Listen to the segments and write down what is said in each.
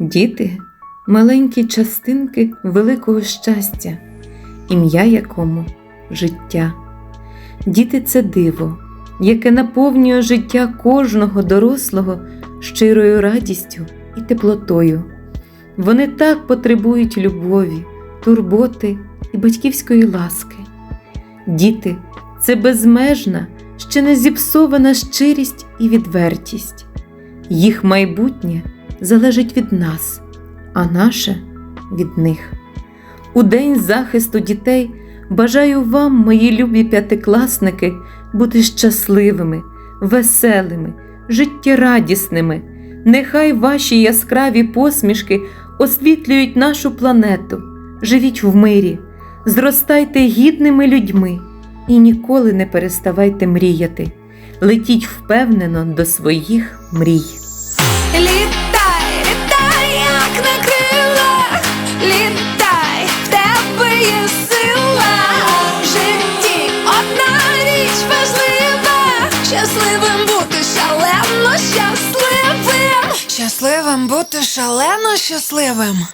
Діти маленькі частинки великого щастя, ім'я якому життя. Діти це диво, яке наповнює життя кожного дорослого щирою радістю і теплотою. Вони так потребують любові, турботи і батьківської ласки. Діти це безмежна, ще не зіпсована щирість і відвертість. Їх майбутнє залежить від нас, а наше від них. У День захисту дітей бажаю вам, мої любі п'ятикласники, бути щасливими, веселими, життєрадісними. Нехай ваші яскраві посмішки освітлюють нашу планету. Живіть в мирі, зростайте гідними людьми і ніколи не переставайте мріяти. Летіть впевнено до своїх мрій. Щасливим бути шалено щасливим. Щасливим бути шалено щасливим.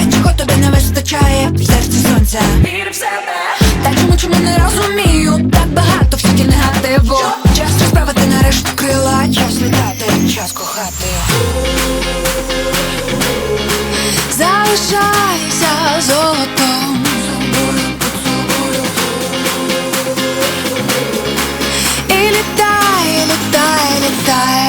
Все, чого тобі не вистачає, в серці сонця. Вір в себе. Та чому чому не розумію? Так багато всякі негативу. Час розправити нарешті крила, час літати, час кохати. Залишайся золотом. І літай, літай. Літай,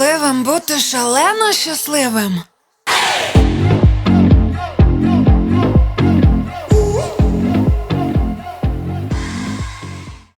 щасливим, бути шалено щасливим.